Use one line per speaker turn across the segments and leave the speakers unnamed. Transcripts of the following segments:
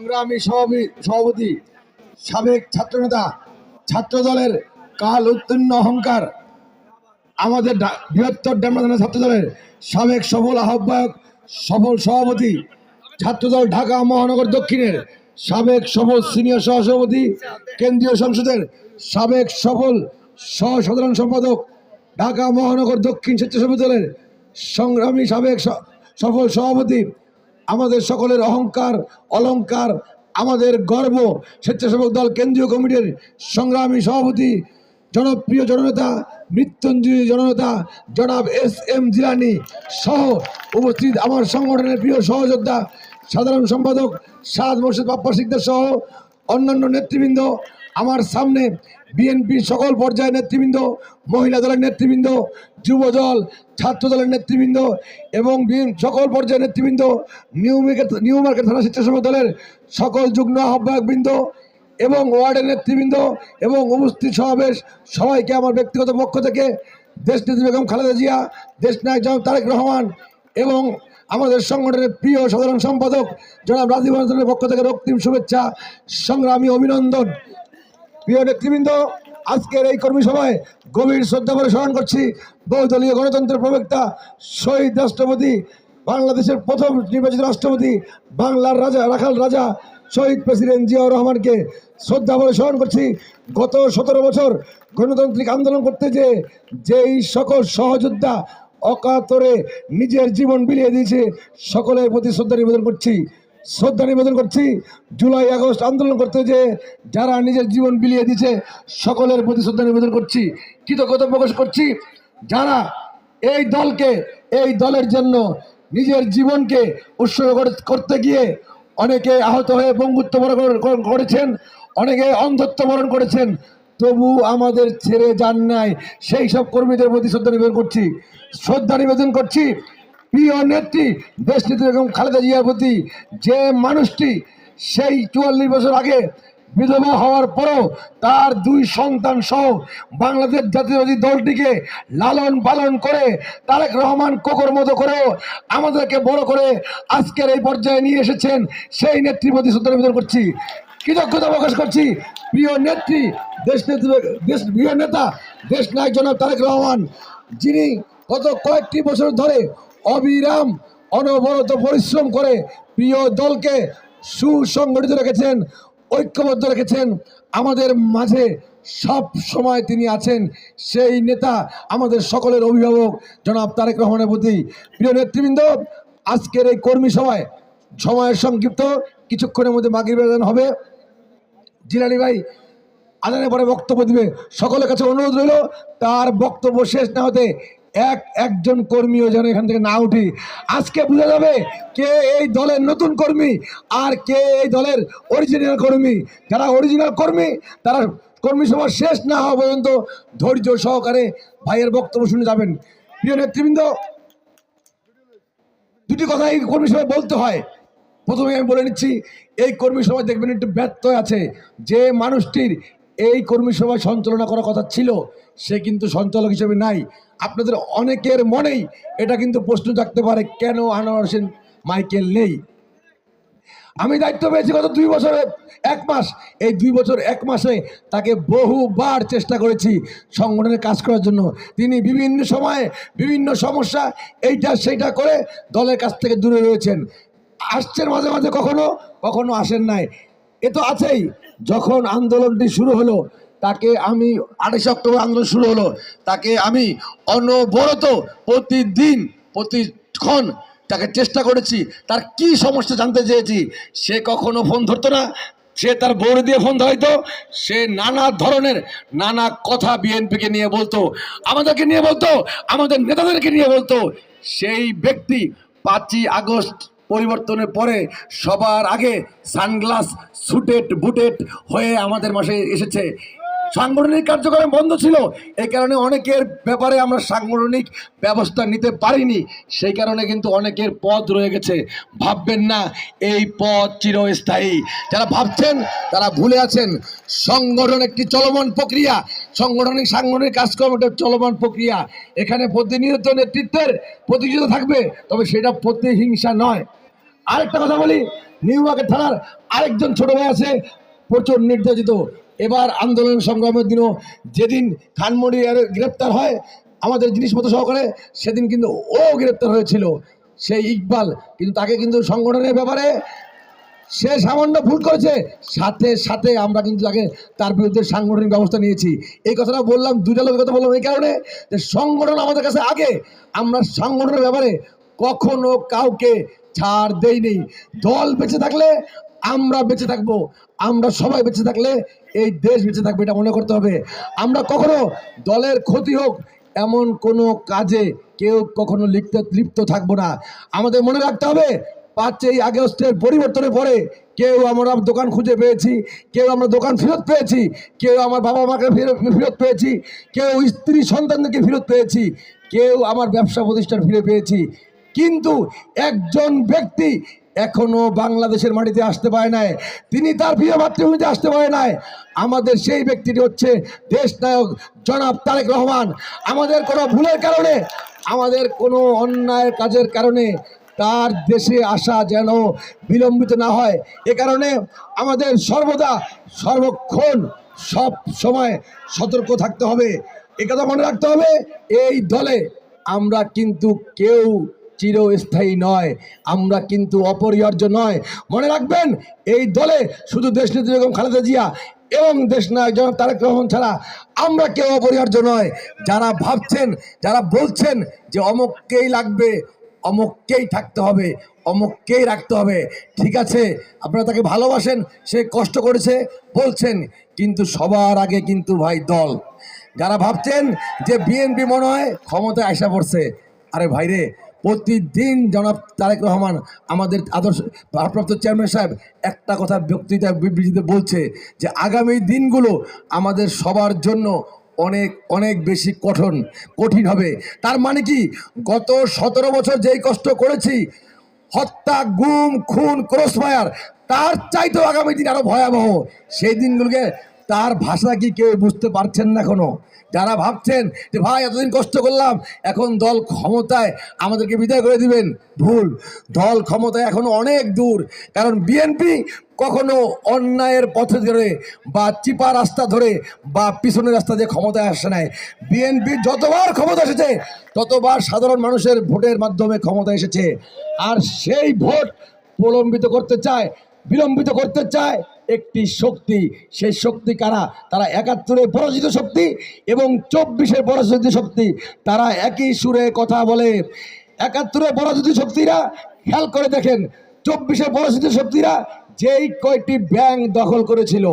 সংগ্রামী সভাপতি সাবেক ছাত্রনেতা ছাত্র দলের কাল উত্তীর্ণ অহংকার, আমাদের বৃহত্তর ডেমোক্রেটিক ছাত্র দলের সাবেক সফল আহ্বায়ক, সফল সভাপতি, ছাত্রদল ঢাকা মহানগর দক্ষিণের সাবেক সফল সিনিয়র সহসভাপতি, কেন্দ্রীয় সংসদের সাবেক সফল সহ সাধারণ সম্পাদক, ঢাকা মহানগর দক্ষিণ স্বেচ্ছাসেবী দলের সংগ্রামী সাবেক সফল সভাপতি আমাদের সকলের অহংকার, অলংকার, আমাদের গর্ব, স্বেচ্ছাসেবক দল, কেন্দ্রীয় কমিটির সংগ্রামী সভাপতি, জনপ্রিয় জননেতা, মৃত্যুঞ্জয়ী জননেতা, জনাব এস এম জিলানি সহ উপস্থিত আমার সংগঠনের প্রিয় সহযোদ্ধা, সাধারণ সম্পাদক, সাদ মোর্শেদ বাপ্পা সিকদার সহ অন্যান্য নেতৃবৃন্দ আমার সামনে বিএনপি সকল পর্যায়ের নেতৃবৃন্দ, মহিলা দলের নেতৃবৃন্দ, যুব দল, ছাত্র দলের নেতৃবৃন্দ এবং সকল পর্যায়ের নেতৃবৃন্দ, নিউ মার্কেট নিউ মার্কেট থানা স্বেচ্ছাসেবক দলের সকল যুগ্ম আহ্বায়কবৃন্দ এবং ওয়ার্ডের নেতৃবৃন্দ এবং উপস্থিত সমাবেশ সবাইকে আমার ব্যক্তিগত পক্ষ থেকে দেশনেত্রী বেগম খালেদা জিয়া দেশনায়ক জনাব তারেক রহমান এবং আমাদের সংগঠনের প্রিয় সাধারণ সম্পাদক জনাব রাজীব পক্ষ থেকে রক্তিম শুভেচ্ছা, সংগ্রামী অভিনন্দন। প্রিয় নেতৃবৃন্দ, আজকের এই কর্মী সভায় গভীর শ্রদ্ধা করে স্মরণ করছি বহুদলীয় গণতন্ত্রের প্রবক্তা শহীদ রাষ্ট্রপতি, বাংলাদেশের প্রথম নির্বাচিত রাষ্ট্রপতি, বাংলার রাজা, রাখাল রাজা, শহীদ প্রেসিডেন্ট জিয়াউর রহমানকে শ্রদ্ধা বলে স্মরণ করছি। গত সতেরো বছর গণতান্ত্রিক আন্দোলন করতে যে, যেই সকল সহযোদ্ধা অকাতরে নিজের জীবন বিলিয়ে দিয়েছে, সকলের প্রতি শ্রদ্ধা নিবেদন করছি। শ্রদ্ধা নিবেদন করছি, জুলাই, আগস্ট আন্দোলন করতে যে যারা নিজের জীবন বিলিয়ে দিয়েছে, সকলের প্রতি শ্রদ্ধা নিবেদন করছি, কৃতজ্ঞতা প্রকাশ করছি। যারা এই দলকে, এই দলের জন্য নিজের জীবনকে উৎসর্গ করে- করতে গিয়ে অনেকে আহত হয়ে বঙ্গুত্ব বরণ করেছেন, অনেকে অন্ধত্ব বরণ করেছেন, তবু আমাদের ছেড়ে যান নাই। সেই সব কর্মীদের প্রতি শ্রদ্ধা নিবেদন করছি, শ্রদ্ধা নিবেদন করছি। প্রিয় নেত্রী, দেশনেত্রী বেগম খালেদা জিয়ার প্রতি যে মানুষটি সেই চুয়াল্লিশ বছর আগে বিধবা হওয়ার পরও তার দুই সন্তান সহ বাংলাদেশ জাতীয়বাদী দলটিকে লালন পালন করে তারেক রহমান কোকর মতো করেও আমাদেরকে বড় করে আজকের এই পর্যায়ে নিয়ে এসেছেন সেই নেত্রীর প্রতি শ্রদ্ধা নিবেদন করছি। কৃতজ্ঞতা প্রকাশ করছি প্রিয় নেত্রী দেশ নেত্রী দেশ প্রিয় নেতা, দেশ নায়ক জনাব তারেক রহমান, যিনি গত কয়েকটি বছর ধরে অবিরাম অনবরত পরিশ্রম করে প্রিয় দলকে সুসংগঠিত রেখেছেন, ঐক্যবদ্ধ রেখেছেন। আমাদের মাঝে সব সময় তিনি আছেন। সেই নেতা আমাদের সকলের অভিভাবক জনাব তারেক রহমানের প্রতি। প্রিয় নেতৃবৃন্দ, আজকের এই কর্মী সভায় সময়ের সংক্ষিপ্ত, কিছুক্ষণের মধ্যে মাগির বেতন হবে। জিলানি ভাই আদানের পরে বক্তব্য দিবে। সকলের কাছে অনুরোধ রইল, তার বক্তব্য শেষ না হতে এক, একজন কর্মীও যেন এখান থেকে না উঠি। আজকে বোঝা যাবে কে এই দলের নতুন কর্মী আর কে এই দলের অরিজিনাল কর্মী। যারা অরিজিনাল কর্মী, তারা কর্মী সভা শেষ না হওয়া পর্যন্ত ধৈর্য সহকারে ভাইয়ের বক্তব্য শুনে যাবেন। প্রিয় নেতৃবৃন্দ, দুটি কথাই কর্মী সভায় বলতে হয়। প্রথমে আমি বলে নিচ্ছি, এই কর্মী সভায় দেখবেন একটু ব্যর্থ আছে। যে মানুষটির এই কর্মী সঞ্চালনা করার কথা ছিল, সে কিন্তু সঞ্চালক হিসেবে নাই। আপনাদের অনেকের মনেই এটা কিন্তু প্রশ্ন থাকতে পারে, কেন আনোয়ার হোসেন মাইকেল নেই? আমি দায়িত্ব পেয়েছি গত দুই বছরে, এক মাস। এই দুই বছর, এক মাসে তাকে বহুবার চেষ্টা করেছি সংগঠনের কাজ করার জন্য। তিনি বিভিন্ন সময়ে বিভিন্ন সমস্যা, এইটা সেইটা করে দলের কাছ থেকে দূরে রয়েছেন। আসছেন মাঝে মাঝে কখনো কখনো আসেন নাই। এ তো আছেই। যখন আন্দোলনটি শুরু হলো, তাকে আমি আঠাশে অক্টোবর আন্দোলন শুরু হলো, তাকে আমি অনবরত প্রতিদিন, প্রতিক্ষণ তাকে চেষ্টা করেছি। তার কি সমস্যা জানতে চেয়েছি, সে কখনো ফোন ধরতো না। সে তার বউরে দিয়ে ফোন ধরাইতো। সে নানা ধরনের নানা কথা বিএনপিকে নিয়ে বলতো, আমাদেরকে নিয়ে বলতো, আমাদের নেতাদেরকে নিয়ে বলতো। সেই ব্যক্তি পাঁচই আগস্ট পরিবর্তনের পরে সবার আগে সানগ্লাস সুটেড, বুটেড হয়ে আমাদের মাসে এসেছে। সাংগঠনিক কার্যক্রম বন্ধ ছিল। এই কারণে অনেকের ব্যাপারে আমরা সাংগঠনিক ব্যবস্থা নিতে পারিনি। সেই কারণে কিন্তু অনেকের পদ রয়ে গেছে। ভাববেন না, এই পদ চিরস্থায়ী। যারা ভাবছেন, তারা ভুলে আছেন। সংগঠন একটি চলমান প্রক্রিয়া। সাংগঠনিক সাংগঠনিক কাজকর্ম একটা চলমান প্রক্রিয়া। এখানে প্রতিনিয়ত নেতৃত্বের প্রতিযোগিতা থাকবে, তবে সেটা প্রতিহিংসা নয়। আরেকটা কথা বলি, নিউ মার্কেট থানার আরেকজন ছোট ভাই আছে, প্রচুর নির্যাতিত। এবার আন্দোলন সংগ্রামের দিনও যেদিন খানমুড়ি গ্রেপ্তার হয়, আমাদের জিনিসপত্র সহকারে সেদিন কিন্তু ও গ্রেপ্তার হয়েছিল, সেই ইকবাল। কিন্তু তাকে কিন্তু সংগঠনের ব্যাপারে সে সামান্য ভুল করেছে, সাথে সাথে আমরা কিন্তু তাকে তার বিরুদ্ধে সাংগঠনিক ব্যবস্থা নিয়েছি। এই কথাটা বললাম, দুইটা লোকের কথা বললাম এই কারণে যে সংগঠন আমাদের কাছে আগে, আমরা সংগঠনের ব্যাপারে কখনো কাউকে ছাড় দেইনি। দল বেঁচে থাকলে আমরা বেঁচে থাকব, আমরা সবাই বেঁচে থাকলে এই দেশ বেঁচে থাকবে, এটা মনে করতে হবে। আমরা কখনো দলের ক্ষতি হোক এমন কোনো কাজে কেউ কখনো লিপ্ত লিপ্ত থাকব না। আমাদের মনে রাখতে হবে, পাঁচই আগস্টের পরিবর্তনের পরে কেউ আমরা দোকান খুঁজে পেয়েছি, কেউ আমরা দোকান ফেরত পেয়েছি, কেউ আমার বাবা মাকে ফেরত ফেরত পেয়েছি, কেউ স্ত্রী সন্তানদেরকে ফেরত পেয়েছি, কেউ আমার ব্যবসা প্রতিষ্ঠান ফিরে পেয়েছি। কিন্তু একজন ব্যক্তি এখনও বাংলাদেশের মাটিতে আসতে পারে নাই। তিনি তার প্রিয় মাতৃভূমিতে আসতে পারে নাই। আমাদের সেই ব্যক্তিটি হচ্ছে দেশ নায়ক জনাব তারেক রহমান। আমাদের কোনো ভুলের কারণে, আমাদের কোনো অন্যায় কাজের কারণে তার দেশে আসা যেন বিলম্বিত না হয়। এ কারণে আমাদের সর্বদা সর্বক্ষণ সব সময় সতর্ক থাকতে হবে। একথা মনে রাখতে হবে, এই দলে আমরা কিন্তু কেউ চিরস্থায়ী নয়। আমরা কিন্তু অপরিহার্য নয়। মনে রাখবেন, এই দলে শুধু দেশ দেশনেত্রী বেগম খালেদা জিয়া এবং দেশ নায়ক জনাব তারেক রহমান ছাড়া আমরা কেউ অপরিহার্য নয়। যারা ভাবছেন, যারা বলছেন যে অমুককেই লাগবে, অমুককেই থাকতে হবে, অমুককেই রাখতে হবে, ঠিক আছে, আপনারা তাকে ভালোবাসেন, সে কষ্ট করেছে, বলছেন, কিন্তু সবার আগে কিন্তু ভাই দল। যারা ভাবছেন যে বিএনপি মনে হয় ক্ষমতায় আসা পড়ছে, আরে ভাইরে প্রতিদিন জনাব তারেক রহমান আমাদের আদর্শ ভারপ্রাপ্ত চেয়ারম্যান সাহেব একটা কথা বক্তৃতা বিবৃতিতে বলছে যে আগামী দিনগুলো আমাদের সবার জন্য অনেক অনেক বেশি কঠোর, কঠিন হবে। তার মানে কি? গত সতেরো বছর যেই কষ্ট করেছি, হত্যা, গুম, খুন ক্রসফায়ার তার চাইতেও আগামী দিন আরও ভয়াবহ। সেই দিনগুলোকে তার ভাষা কি কেউ বুঝতে পারছেন না এখনও? যারা ভাবছেন যে, ভাই, এতদিন কষ্ট করলাম, এখন দল ক্ষমতায় আমাদেরকে বিদায় করে দিবেন। ভুল। দল ক্ষমতায় এখনও অনেক দূর। কারণ বিএনপি কখনো অন্যায়ের পথে ধরে বা চিপা রাস্তা ধরে বা পিছনের রাস্তা দিয়ে ক্ষমতায় আসে নাই। বিএনপি যতবার ক্ষমতা এসেছে, ততবার সাধারণ মানুষের ভোটের মাধ্যমে ক্ষমতা এসেছে। আর সেই ভোট প্রলম্বিত করতে চায়, বিলম্বিত করতে চায় একটি শক্তি, সেই শক্তি কারা? তারা একাত্তরে পরাজিত শক্তি এবং চব্বিশে পরাজিত শক্তি। তারা একই সুরে কথা বলে। একাত্তরে পরাজিত শক্তিরা, খেয়াল করে দেখেন চব্বিশে পরাজিত শক্তিরা যেই কয়টি ব্যাংক দখল করেছিল।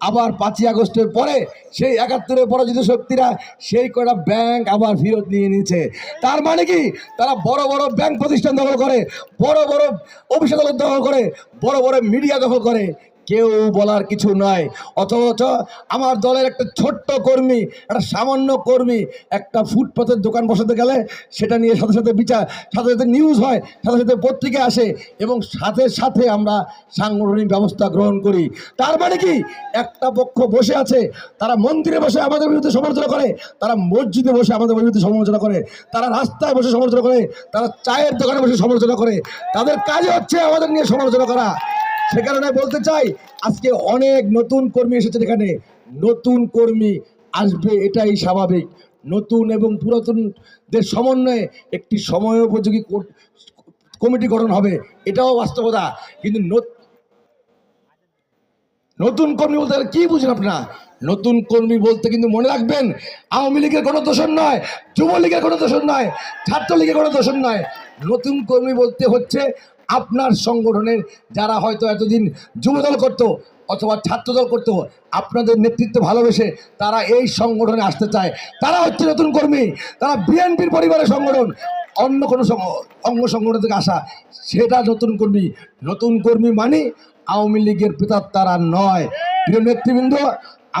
আবার পাঁচই আগস্টের পরে সেই একাত্তরে পরাজিত শক্তিরা সেই কয়টা ব্যাংক আবার ফেরত নিয়ে নিয়েছে। তার মানে কি? তারা বড় বড় ব্যাংক প্রতিষ্ঠান দখল করে, বড় বড় অফিস আদালত দখল করে, বড় বড় মিডিয়া দখল করে। কেউ বলার কিছু নয় অথচ আমার দলের একটা ছোট্ট কর্মী, একটা সামান্য কর্মী একটা ফুটপাতের দোকান বসাতে গেলে সেটা নিয়ে সাথে সাথে বিচার, সাথে সাথে নিউজ হয়, সাথে সাথে পত্রিকা আসে এবং সাথে সাথে আমরা সাংগঠনিক ব্যবস্থা গ্রহণ করি। তার মানে কি? একটা পক্ষ বসে আছে, তারা মন্দিরে বসে আমাদের বিরুদ্ধে সমালোচনা করে, তারা মসজিদে বসে আমাদের বিরুদ্ধে সমালোচনা করে, তারা রাস্তায় বসে সমালোচনা করে, তারা চায়ের দোকানে বসে সমালোচনা করে। তাদের কাজই হচ্ছে আমাদের নিয়ে সমালোচনা করা। সে কারণে বলতে চাই, আজকে অনেক নতুন কর্মী এসেছে এখানে। নতুন কর্মী আসবে, এটাই স্বাভাবিক। নতুন এবং পুরাতনদের সমন্বয়ে একটি সময় উপযোগী কমিটি গঠন হবে, এটাও বাস্তবতা। কিন্তু নতুন কর্মী বলতে কি বুঝেন আপনারা? নতুন কর্মী বলতে কিন্তু মনে রাখবেন, আওয়ামী লীগের কোনো দোষণ নয়, যুবলীগের কোনো দোষণ নয়, ছাত্রলীগের কোনো দোষণ নয়। নতুন কর্মী বলতে হচ্ছে আপনার সংগঠনের যারা হয়তো এতদিন যুবদল করতো অথবা ছাত্রদল করতো, আপনাদের নেতৃত্ব ভালোবেসে তারা এই সংগঠনে আসতে চায়। তারা হচ্ছে নতুন কর্মী, তারা বিএনপির পরিবারের সংগঠন, অন্য কোনো অঙ্গ সংগঠন থেকে আসা, সেটা নতুন কর্মী। নতুন কর্মী মানে আওয়ামী লীগের পিতার তারা নয়। প্রিয় নেতৃবৃন্দ,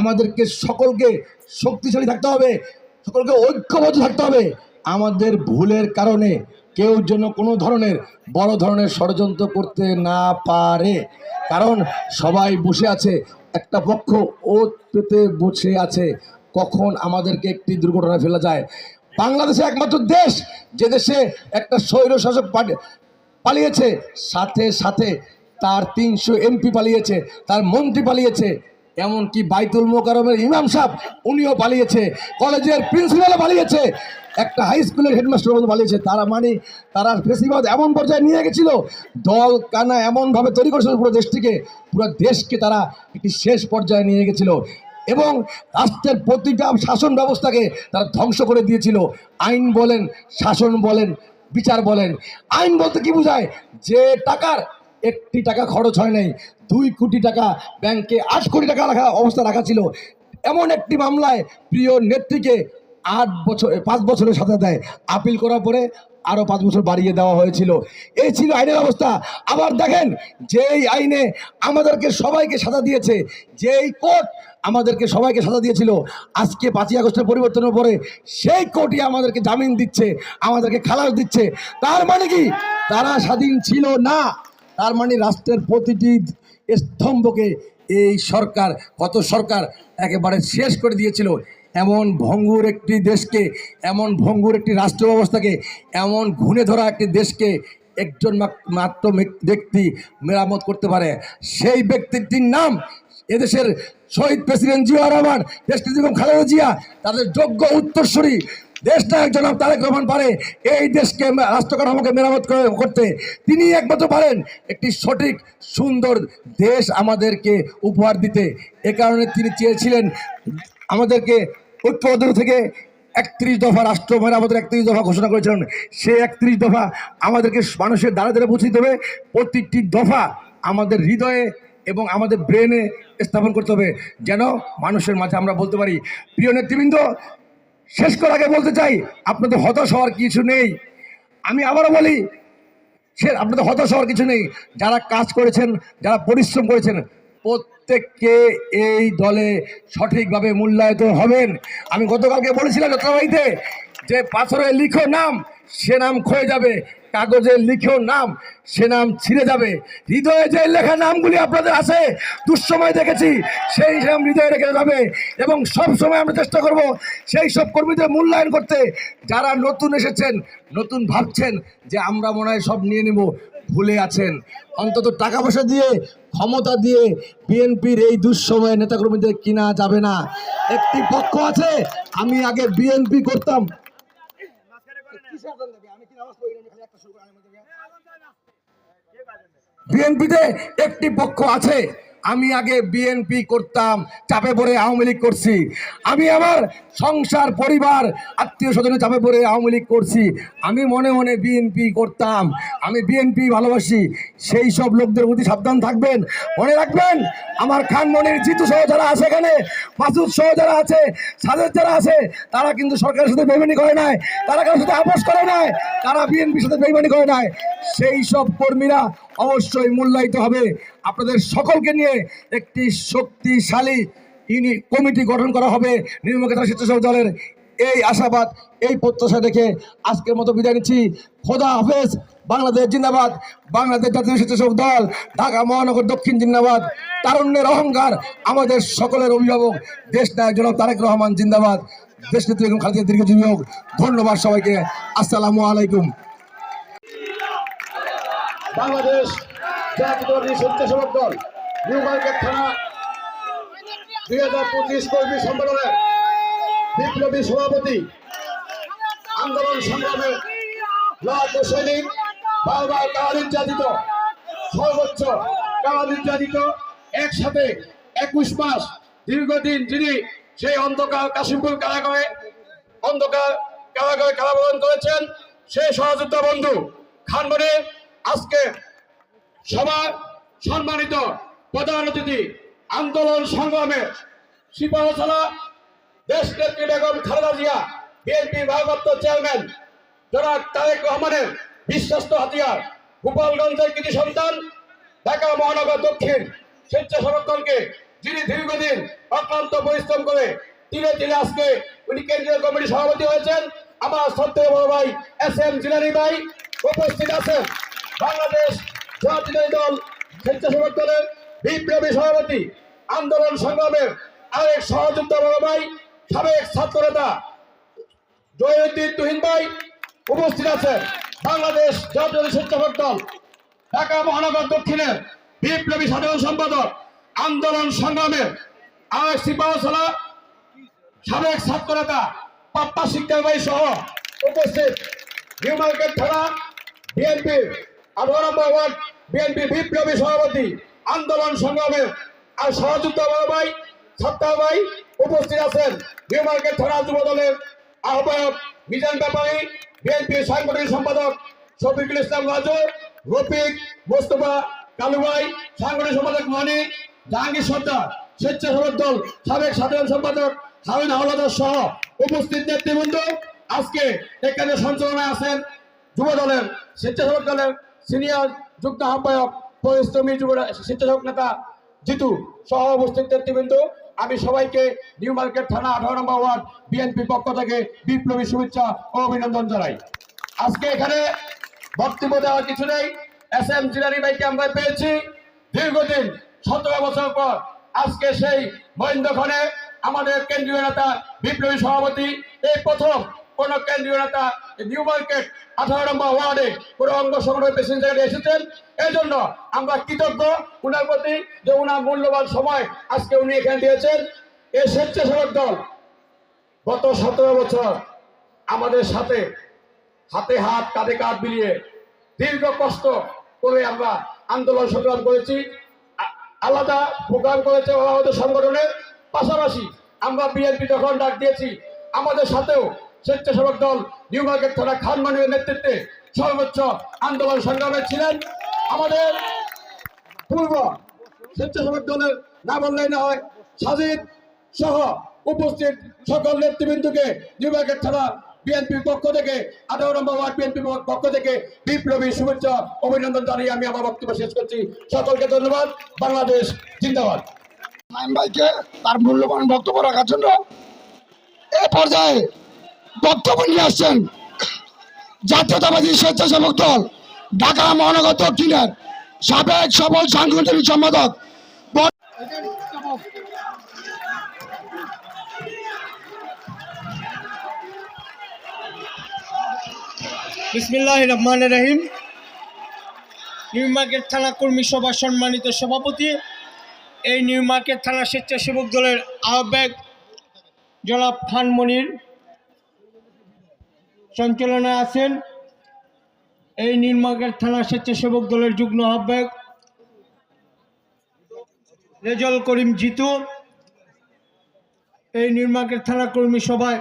আমাদেরকে সকলকে শক্তিশালী থাকতে হবে, সকলকে ঐক্যবদ্ধ থাকতে হবে। আমাদের ভুলের কারণে কেউ যেন কোনো ধরনের বড় ধরনের ষড়যন্ত্র করতে না পারে। কারণ সবাই বসে আছে, একটা পক্ষ ওত পেতে বসে আছে। কখন আমাদেরকে একটি দুর্ঘটনা ফেলা যায়? বাংলাদেশে একমাত্র দেশ যে দেশে একটা স্বৈর শাসক পালিয়েছে, সাথে সাথে তার তিনশো এমপি পালিয়েছে, তার মন্ত্রী পালিয়েছে। এমনকি বাইতুল মোকারমের ইমাম সাহেব, উনিও পালিয়েছে, কলেজের প্রিন্সিপালও পালিয়েছে, একটা হাই স্কুলের হেডমাস্টার মতো পালিয়েছে, তারা মানে তারা ফেসিবাদ এমন পর্যায়ে নিয়ে গেছিল, দল কানা এমনভাবে তৈরি করেছিল পুরো দেশটিকে, পুরো দেশকে তারা একটি শেষ পর্যায়ে নিয়ে গেছিল এবং রাষ্ট্রের প্রতিটা শাসন ব্যবস্থাকে তারা ধ্বংস করে দিয়েছিল। আইন বলেন, শাসন বলেন, বিচার বলেন। আইন বলতে কি বোঝায়? যে টাকার একটি টাকা খরচ হয় নাই। দুই কোটি টাকা ব্যাংকে আট কোটি টাকা রাখা অবস্থা রাখা ছিল। এমন একটি মামলায় প্রিয় নেত্রীকে আট বছর, পাঁচ বছরের সাথে দেয়। আপিল করার পরে আরও পাঁচ বছর বাড়িয়ে দেওয়া হয়েছিল। এই ছিল আইনের অবস্থা। আবার দেখেন, যেই আইনে আমাদেরকে সবাইকে সাজা দিয়েছে, যেই কোর্ট আমাদেরকে সবাইকে সাজা দিয়েছিল, আজকে পাঁচই আগস্টের পরিবর্তনের পরে সেই কোর্টই আমাদেরকে জামিন দিচ্ছে, আমাদেরকে খালাস দিচ্ছে। তার মানে কি? তারা স্বাধীন ছিল না। তার মানে রাষ্ট্রের প্রতিটি স্তম্ভকে এই সরকার গত সরকার একেবারে শেষ করে দিয়েছিল। এমন ভঙ্গুর একটি দেশকে, এমন ভঙ্গুর একটি রাষ্ট্র ব্যবস্থাকে, এমন ঘুণে ধরা একটি দেশকে একজন মাত্র ব্যক্তি মেরামত করতে পারে। সেই ব্যক্তিটির নাম এদেশের শহীদ প্রেসিডেন্ট জিয়া রহমান খালেদা জিয়া, তাদের যোগ্য উত্তরসূরি দেশ নায়ক জনাব তারেক রহমান পারে, এই দেশকে মে- রাষ্ট্র কাঠামোকে মেরামত করতে, তিনি একমাত্র পারেন একটি সঠিক, সুন্দর দেশ আমাদেরকে উপহার দিতে। এ কারণে তিনি চেয়েছিলেন আমাদেরকে ঐক্যবদ্ধ থেকে একত্রিশ দফা রাষ্ট্র মেরামতের একত্রিশ দফা ঘোষণা করেছিলেন। সে একত্রিশ দফা আমাদেরকে মানুষের দ্বারা দ্বারা পৌঁছে দেবে। প্রতিটি দফা আমাদের হৃদয়ে এবং আমাদের ব্রেনে স্থাপন করতে হবে। যেন মানুষের মাঝে আমরা বলতে পারি, প্রিয় নেতৃবৃন্দ শেষ করার আগে বলতে চাই, আপনাদের হতাশ হওয়ার কিছু নেই। আমি আবারও বলি, সে আপনাদের হতাশ হওয়ার কিছু নেই। যারা কাজ করেছেন, যারা পরিশ্রম করেছেন, প্রত্যেককে এই দলে সঠিকভাবে মূল্যায়িত হবেন। আমি গতকালকে বলেছিলাম যাত্রাবাড়িতে যে পাথরে লিখো নাম, সে নাম ক্ষয়ে যাবে। কাগজে লিখেও নাম, সে নাম ছিঁড়ে যাবে। হৃদয়ে যে লেখা নামগুলি আপনাদের আছে, দুঃসময় দেখেছি, সেই নাম হৃদয়ে রেখে যাবে। এবং সব সময় আমরা চেষ্টা করব সেই সব কর্মীদের মূল্যায়ন করতে। যারা নতুন এসেছেন, নতুন ভাবছেন যে আমরা মনে হয় সব নিয়ে নেব, ভুলে আছেন। অন্তত টাকা পয়সা দিয়ে, ক্ষমতা দিয়ে বিএনপির এই দুঃসময়ে নেতাকর্মীদের কিনা যাবে না। একটি পক্ষ আছে, আমি আগে বিএনপি করতাম। বিএনপিতে একটি পক্ষ আছে। আমি আগে বিএনপি করতাম, চাপে পড়ে আওয়ামী লীগ করছি। আমি আমার সংসার, পরিবার, আত্মীয় স্বজনে চাপে পড়ে আওয়ামী লীগ করছি। আমি মনে মনে বিএনপি করতাম। আমি বিএনপি ভালোবাসি। সেই সব লোকদের প্রতি সাবধান থাকবেন। মনে রাখবেন, আমার খান মনির, জিতু সহ যারা আছে এখানে, মাসুদ সহ যারা আছে সাদের যারা আছে, তারা কিন্তু সরকারের সাথে বেমানি করে নাই। তারা কারোর সাথে আপোষ করে নাই। তারা বিএনপির সাথে বেমানি করে নাই। সেই সব কর্মীরা অবশ্যই মূল্যায়িত হবে। আপনাদের সকলকে নিয়ে একটি শক্তিশালী ইউনি কমিটি গঠন করা হবে নির্মকেতা স্বেচ্ছাসেবক দলের। এই আশাবাদ, এই প্রত্যাশা দেখে আজকের মতো বিদায় নিচ্ছি। খোদা হাফেজ, বাংলাদেশ জিন্দাবাদ। বাংলাদেশ জাতীয় স্বেচ্ছাসেবক দল, ঢাকা মহানগর দক্ষিণ জিন্দাবাদ। তারুণ্যের অহংকার আমাদের সকলের অভিভাবক, দেশ নায়ক জনাব তারেক রহমান জিন্দাবাদ। দেশ নেত্রী বেগম খালেদা দীর্ঘজীবী হোক। ধন্যবাদ সবাইকে। আসসালামু আলাইকুম।
বাংলাদেশ জাতীয় স্বেচ্ছাসেবক দল। নিউ থানা। দুই হাজার পঁচিশ কর্মী সম্মেলনের বিপ্লবী সভাপতি আন্দোলন সংগ্রামে লাল সৈনিক বারবার কারা নির্যাতিত? সর্বোচ্চ কারা নির্যাতিত? একসাথে একুশ মাস দীর্ঘদিন যিনি সেই অন্ধকার কাশিমপুর কারাগারে অন্ধকার কারাগারে কারাবরণ করেছেন, সেই সহযোদ্ধা বন্ধু খানমনে আজকে সভা সম্মানিত প্রধান অতিথি আন্দোলন সংগ্রামে সিপাহসালা দেশ নেত্রী বেগম খালেদা জিয়া, বিএনপি ভারপ্রাপ্ত চেয়ারম্যান জনাব তারেক রহমানের বিশ্বস্ত হাতিয়ার গোপালগঞ্জের কৃতি সন্তান, ঢাকা মহানগর দক্ষিণ স্বেচ্ছাসেবক দলকে যিনি দীর্ঘদিন অক্লান্ত পরিশ্রম করে ধীরে ধীরে আজকে উনি কেন্দ্রীয় কমিটি সভাপতি হয়েছেন, আমার শ্রদ্ধেয় বড় ভাই এস এম জিলানি ভাই উপস্থিত আছেন। বাংলাদেশ জাতীয় দল স্বেচ্ছাসেবক দলের বিপ্লবী সভাপতি, আন্দোলন সংগ্রামের আরেক সহযোদ্ধা বড় ভাই, সাবেক ছাত্র নেতা জয়ুদ্দিন তুহিন ভাই উপস্থিত আছেন। বাংলাদেশ জাতীয় স্বেচ্ছাসেবক দল, ঢাকা মহানগর দক্ষিণের বিপ্লবী সাধারণ সম্পাদক, আন্দোলন সংগ্রামের আরেক সিপাহসালা, সাবেক ছাত্র নেতা পাপ্পা শিকদার সহ উপস্থিত নিউ মার্কেট থানা বিএনপি আঠারো নম্বর ওয়ার্ড বিএনপি বিপ্লবী সভাপতি, আন্দোলন সংগ্রামের আর সহযুক্ত ভাই সত্তা ভাই উপস্থিত আছেন। নিউ মার্কেট থানা যুব দলের আহ্বায়ক, মিজান ব্যাপারী বিএনপি সাংগঠনিক সম্পাদক শফিকুল ইসলাম রাজু, রফিক মোস্তফা কালু ভাই সাংগঠনিক সম্পাদক মনি, জাহাঙ্গীর সর্দার, স্বেচ্ছাসেবক দল সাবেক সাধারণ সম্পাদক হারুন হাওলাদার সহ উপস্থিত নেতৃবৃন্দ। আজকে এখানে সঞ্চালনায় আছেন যুব দলের স্বেচ্ছাসেবক দলের সিনিয়র যুগ্ম আহ্বায়ক পরিশ্রমী যুব নেতা জিতু সহ উপস্থিত নেতৃবৃন্দ। আমি সবাইকে নিউ মার্কেট থানা আঠারো নম্বর ওয়ার্ড বিএনপি পক্ষ থেকে বিপ্লবী শুভেচ্ছা ও অভিনন্দন জানাই। আজকে এখানে বক্তব্য দেওয়ার কিছু নেই। এস এম জিলানি ভাইকে আমরা পেয়েছি। দীর্ঘদিন, সতেরো বছর পর আজকে সেই মহেন্দ্রক্ষণে আমাদের কেন্দ্রীয় নেতা বিপ্লবী সভাপতি, এই প্রথম কোন কেন্দ্রীয় নেতা নিউ মার্কেট আঠারো নম্বর ওয়ার্ডে কোন অঙ্গ সংগ্রহ প্রেসিডেন্ট জায়গায় এসেছেন। এই জন্য আমরা কৃতজ্ঞ উনার প্রতি যে উনার মূল্যবান সময় আজকে উনি এখানে দিয়েছেন। এই স্বেচ্ছাসেবক দল গত সতেরো বছর আমাদের সাথে হাতে হাত, কাঁধে কাঁধ মিলিয়ে দীর্ঘ কষ্ট করে আমরা আন্দোলন সংগ্রাম করেছি। আলাদা প্রোগ্রাম করেছে আমাদের সংগঠনের। পাশাপাশি আমরা বিএনপি যখন ডাক দিয়েছি, আমাদের সাথেও স্বেচ্ছাসেবক দল নিউ মার্কেট থানা খান নেতৃত্বে সর্বোচ্চ আন্দোলন সংগ্রামে ছিলেন আমাদের পূর্ব স্বেচ্ছাসেবক দলের না বললেই না হয় সাজিদ সহ উপস্থিত সকল নেতৃবৃন্দকে নির্বাচন থানা বিএনপির পক্ষ থেকে, আঠারো নম্বর ওয়ার্ড বিএনপির পক্ষ থেকে বিপ্লবী শুভেচ্ছা অভিনন্দন জানিয়ে আমি আমার বক্তব্য শেষ করছি। সকলকে ধন্যবাদ। বাংলাদেশ জিন্দাবাদ।
তার মূল্যবান বক্তব্য রাখার জন্য এ পর্যায়ে বক্তব্য নিয়ে আসছেন জাতীয়তাবাদী স্বেচ্ছাসেবক দল, ঢাকা মহানগর দক্ষিণের সাবেক সফল সাংগঠনিক সম্পাদক
বিসমিল্লাহ রহমান রহিম। নিউ মার্কেট থানা কর্মী সভা সম্মানিত সভাপতি, এই নিউ মার্কেট থানা স্বেচ্ছাসেবক দলের আহ্বায়ক জনাব খান মনির সঞ্চালনায় আছেন এই মার্কেট থানা স্বেচ্ছাসেবক দলের যুগ্ম আহ্বায়ক রেজল করিম জিতু। এই মার্কেট থানা কর্মী সভায়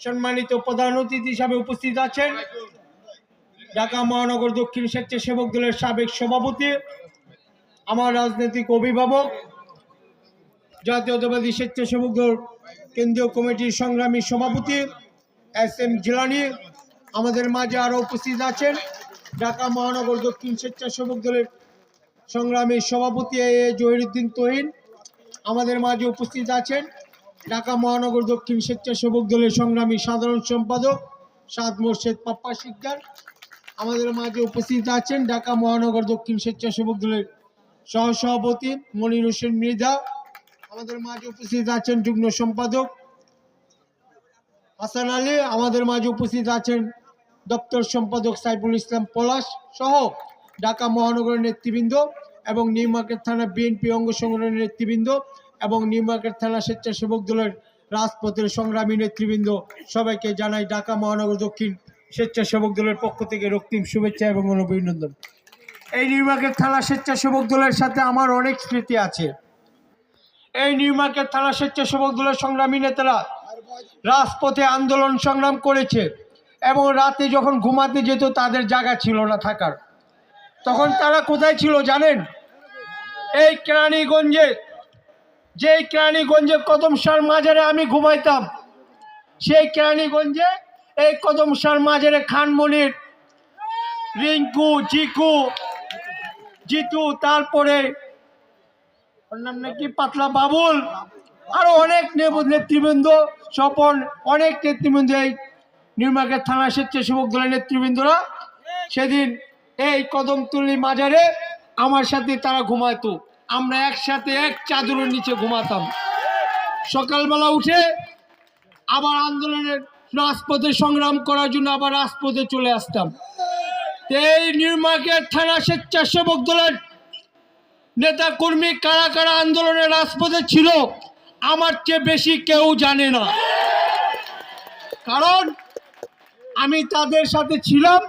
সম্মানিত প্রধান অতিথি হিসাবে উপস্থিত আছেন ঢাকা মহানগর দক্ষিণ স্বেচ্ছাসেবক দলের সাবেক সভাপতি, আমার রাজনৈতিক অভিভাবক, জাতীয়তাবাদী স্বেচ্ছাসেবক দল কেন্দ্রীয় কমিটির সংগ্রামী সভাপতি এস এম জিলানি আমাদের মাঝে আরও উপস্থিত আছেন। ঢাকা মহানগর দক্ষিণ স্বেচ্ছাসেবক দলের সংগ্রামী সভাপতি এ জহিরুদ্দিন তহিন আমাদের মাঝে উপস্থিত আছেন। ঢাকা মহানগর দক্ষিণ স্বেচ্ছাসেবক দলের সংগ্রামী সাধারণ সম্পাদক সাদ মোর্শেদ পাপ্পা শিকদার আমাদের মাঝে উপস্থিত আছেন। ঢাকা মহানগর দক্ষিণ স্বেচ্ছাসেবক দলের সহসভাপতি মনির হোসেন মৃধা আমাদের মাঝে উপস্থিত আছেন যুগ্ম সম্পাদক হাসান আলী আমাদের মাঝে উপস্থিত আছেন দপ্তর সম্পাদক সাইফুল ইসলাম পলাশ সহ ঢাকা মহানগরের নেতৃবৃন্দ এবং নিউ মার্কেট থানা বিএনপি অঙ্গ সংগঠনের নেতৃবৃন্দ এবং নিউ মার্কেট থানা স্বেচ্ছাসেবক দলের রাজপথের সংগ্রামী নেতৃবৃন্দ। সবাইকে জানাই ঢাকা মহানগর দক্ষিণ স্বেচ্ছাসেবক দলের পক্ষ থেকে রক্তিম শুভেচ্ছা এবং অভিনন্দন। এই নিউ মার্কেট থানা স্বেচ্ছাসেবক দলের সাথে আমার অনেক স্মৃতি আছে। এই নিউ মার্কেট থানা স্বেচ্ছাসেবক দলের সংগ্রামী নেতারা রাজপথে আন্দোলন সংগ্রাম করেছে এবং রাতে যখন ঘুমাতে যেত তাদের জায়গা ছিল না থাকার। তখন তারা কোথায় ছিল জানেন? এই কেরানীগঞ্জে। যেই কেরানীগঞ্জে কদমসার মাজারে আমি ঘুমাইতাম, সেই কেরানীগঞ্জে এই কদমসার মাজারে খানমনির, রিঙ্কু, জিকু, জিতু, তারপরে নাম নাকি পাতলা বাবুল আরও অনেক নেতৃবৃন্দ স্বপন, অনেক নেতৃবৃন্দ এই নির্মাকের থানা স্বেচ্ছাসেবক দলের নেতৃবৃন্দরা। সেদিন এই কদমতলি মাজারে আমার সাথে তারা ঘুমাতো। আমরা একসাথে এক চাদরের নিচে ঘুমাতাম। সকালবেলা উঠে আবার আন্দোলনের রাজপথে সংগ্রাম করার জন্য আবার রাজপথে চলে আসতাম। এই নির্মাকের থানা স্বেচ্ছাসেবক দলের নেতা কর্মী কারা কারা আন্দোলনের রাজপথে ছিল আমার চেয়ে বেশি কেউ জানে না। কারণ আমি তাদের সাথে ছিলাম,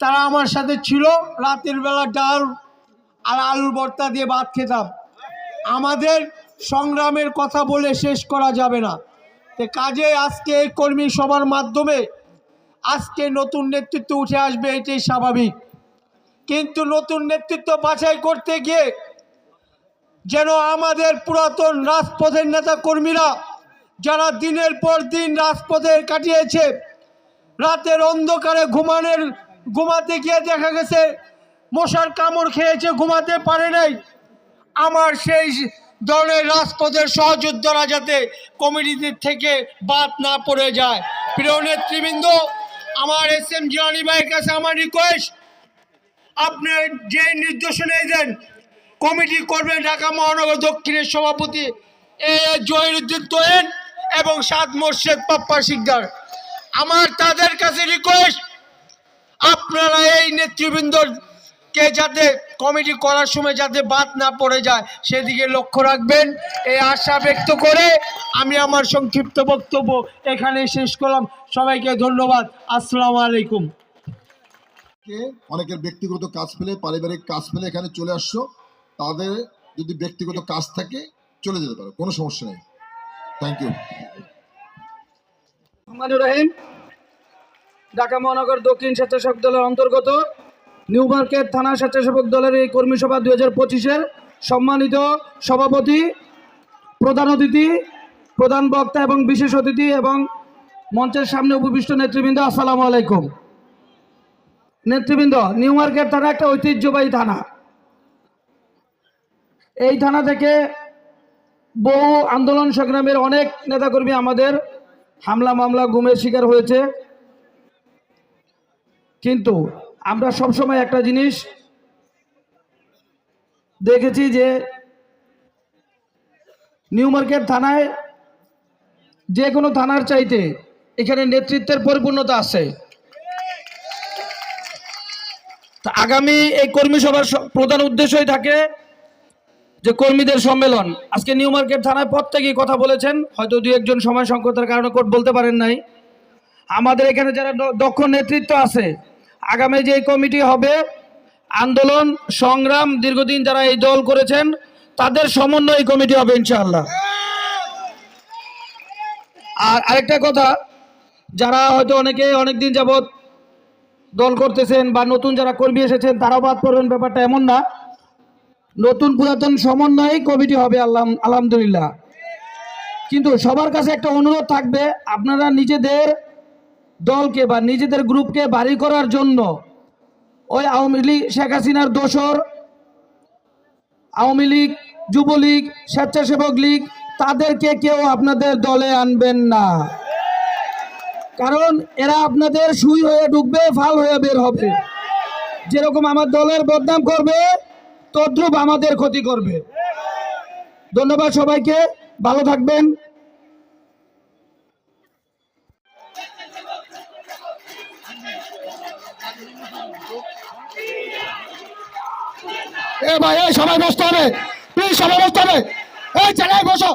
তারা আমার সাথে ছিল, রাতের বেলা ডাল আর আলুর ভর্তা দিয়ে ভাত খেতাম। আমাদের সংগ্রামের কথা বলে শেষ করা যাবে না। তো কাজে আজকে এই কর্মী সভার মাধ্যমে আজকে নতুন নেতৃত্ব উঠে আসবে, এটাই স্বাভাবিক। কিন্তু নতুন নেতৃত্ব বাছাই করতে গিয়ে যেন আমাদের পুরাতন রাজপথের নেতা কর্মীরা যারা দিনের পর দিন রাজপথে কাটিয়েছে, রাতের অন্ধকারে ঘুমানোর, ঘুমাতে গিয়ে দেখা গেছে মশার কামড় খেয়েছে, ঘুমাতে পারে নাই। আমার সেই দলের রাজপথের সহযোদ্ধারা যাতে কমিটিদের থেকে বাদ না পড়ে যায়। প্রিয় নেতৃবৃন্দ, আমার এস এম জিয়ানি ভাইয়ের কাছে আমার রিকোয়েস্ট আপনি যে নির্দেশনা দেন কমিটি করবেন ঢাকা মহানগর দক্ষিণের সভাপতি এ জহিরুদ্দিন তোয়েন এবং সাদ মোর্শেদ পাপ্পা শিকদার। আমার তাদের কাছে রিকোয়েস্ট আপনারা এই নেতৃবৃন্দকে যাতে কমিটি করার সময় যাতে বাদ না পড়ে যায়, সেদিকে লক্ষ্য রাখবেন। এই আশা ব্যক্ত করে আমি আমার সংক্ষিপ্ত বক্তব্য এখানে শেষ করলাম। সবাইকে ধন্যবাদ। আসসালামু আলাইকুম।
অনেকের ব্যক্তিগত কাজ ফেলে, পারিবারিক কাজ ফেলে এখানে চলে আসছো। তাদের যদি ব্যক্তিগত কাজ থাকে, চলে যেতে পারে, কোনো সমস্যা নেই। থ্যাংক ইউ
রহিম, ঢাকা মহানগর দক্ষিণ স্বেচ্ছাসেবক দলের অন্তর্গত, নিউ মার্কেট থানা স্বেচ্ছাসেবক দলের এই কর্মী সভা দুই হাজার পঁচিশের সম্মানিত সভাপতি, প্রধান অতিথি, প্রধান বক্তা এবং বিশেষ অতিথি এবং মঞ্চের সামনে উপবিষ্ট নেতৃবৃন্দ, আসসালামু আলাইকুম। নেতৃবৃন্দ, নিউ মার্কেট থানা একটা ঐতিহ্যবাহী থানা। এই থানা থেকে বহু আন্দোলন সংগ্রামের অনেক নেতাকর্মী আমাদের হামলা মামলা গুমের শিকার হয়েছে। কিন্তু আমরা সবসময় একটা জিনিস দেখেছি যে নিউ মার্কেট থানায় যে কোনো থানার চাইতে এখানে নেতৃত্বের পরিপূর্ণতা আছে। আগামী এই কর্মী সভার প্রধান উদ্দেশ্যই থাকে যে কর্মীদের সম্মেলন, আজকে নিউ মার্কেট থানায় প্রত্যেকেই কথা বলেছেন, হয়তো দু একজন সময় সংকটের কারণে কোর্ট বলতে পারেন নাই। আমাদের এখানে যারা দক্ষ নেতৃত্ব আছে, আগামী যে কমিটি হবে, আন্দোলন, সংগ্রাম, দীর্ঘদিন যারা এই দল করেছেন, তাদের সমন্বয় এই কমিটি হবে ইনশাআল্লাহ। আর আরেকটা কথা, যারা হয়তো অনেকে অনেকদিন যাবৎ দল করতেছেন বা নতুন যারা কর্মী এসেছেন, তারাও বাদ পড়বেন, ব্যাপারটা এমন না। নতুন পুরাতন সমন্বয় কমিটি হবে আল্লাহ আলহামদুলিল্লাহ। কিন্তু সবার কাছে একটা অনুরোধ থাকবে, আপনারা নিজেদের দলকে বা নিজেদের গ্রুপকে বাড়ি করার জন্য ওই আওয়ামী লীগ, শেখ হাসিনার দোসর, আওয়ামী লীগ, যুবলীগ, স্বেচ্ছাসেবক লীগ, তাদেরকে কেউ আপনাদের দলে আনবেন না। কারণ এরা আপনাদের সুই হয়ে ঢুকবে, ফাল হয়ে বের হবে। যেরকম আমার দলের বদনাম করবে তদ্রুপ আমাদের ক্ষতি করবে। ধন্যবাদ সবাইকে, ভালো থাকবেন।
এ ভাই, এই সবাই বসতে হবে। প্লিজ সবাই বসতে হবে। এই জায়গায় বসো।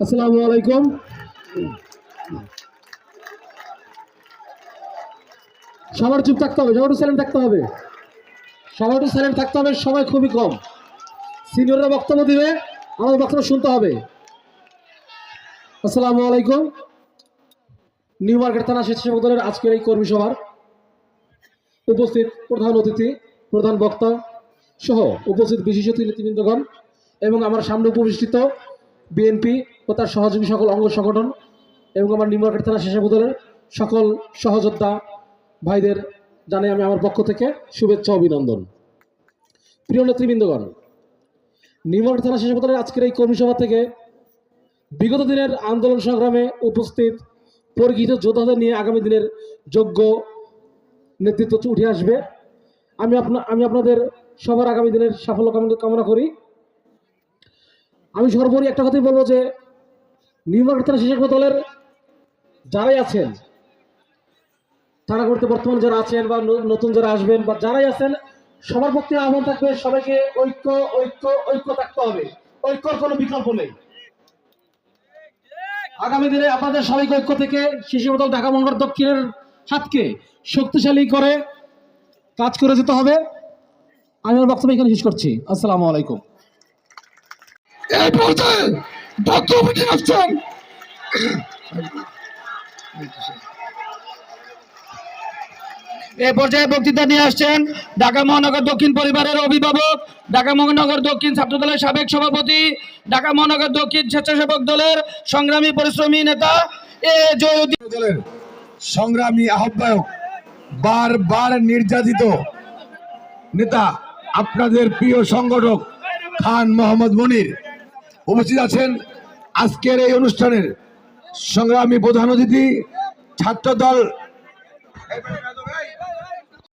আসসালামু আলাইকুম। সবার চুপ থাকতে হবে সবার সাইলেন্ট থাকতে হবে। সবার সাইলেন্ট থাকতে হবে সময় খুবই কম। সিনিয়ররা বক্তব্য দিবে, আমাদের বক্তব্য শুনতে হবে। আসসালামু আলাইকুম। নিউ মার্কেট থানা স্বেচ্ছাসেবক দলের আজকের এই কর্মী সভার উপস্থিত প্রধান অতিথি, প্রধান বক্তা সহ উপস্থিত বিশিষ্ট নেতৃবৃন্দগণ এবং আমার সামনে উপবিষ্টিত বিএনপি ও তার সহযোগী সকল অঙ্গ সংগঠন এবং আমার নিউ মার্কেট থানা স্বেচ্ছাসেবক দলের সকল সহযোদ্ধা ভাইদের জানাই আমি আমার পক্ষ থেকে শুভেচ্ছা অভিনন্দন। প্রিয় নেতৃবৃন্দগণ মার্কেট থানা দলের আজকের এই কর্মী সভা থেকে বিগত দিনের আন্দোলন সংগ্রামে উপস্থিত পরিচিত যোদ্ধাদের নিয়ে আগামী দিনের যোগ্য নেতৃত্ব উঠে আসবে। আমি আপনা, আমি আপনাদের সবার আগামী দিনের সাফল্য কামনা করি।
আমি সর্বোপরি একটা কথাই বলব যে মার্কেট থানা শিশু যারাই আছেন থানা করতে বর্তমান যারা আছেন বা নতুন যারা আসবেন বা যারাই আছেন, সবার পক্ষে আহ্বান থাকবে, সবাইকে ঐক্য ঐক্য ঐক্য থাকতে হবে। ঐক্যর কোনো বিকল্প নেই। আগামী দিনে আপনাদের সবাইকে ঐক্য থেকে শিশু দল ঢাকা মহানগর দক্ষিণের হাতকে শক্তিশালী করে কাজ করে যেতে হবে। আমি আমার বক্তব্য এখানে শেষ করছি। আসসালামু আলাইকুম।
এই পর্যায়ে বক্তব্য
এ পর্যায়ে বক্তৃতা নিয়ে আসছেন ঢাকা মহানগর দক্ষিণ পরিবারের অভিভাবক, ঢাকা মহানগর দক্ষিণ ছাত্র দলের সাবেক সভাপতি, ঢাকা মহানগর দক্ষিণ স্বেচ্ছাসেবক দলের সংগ্রামী পরিশ্রমী নেতা এ জয়ুদ্দিন
দলের সংগ্রামী আহ্বায়ক, বারবার নির্যাতিত নেতা আপনাদের প্রিয় সংগঠক খান মোহাম্মদ মনির উপস্থিত আছেন আজকের এই অনুষ্ঠানের সংগ্রামী প্রধান অতিথি, ছাত্রদল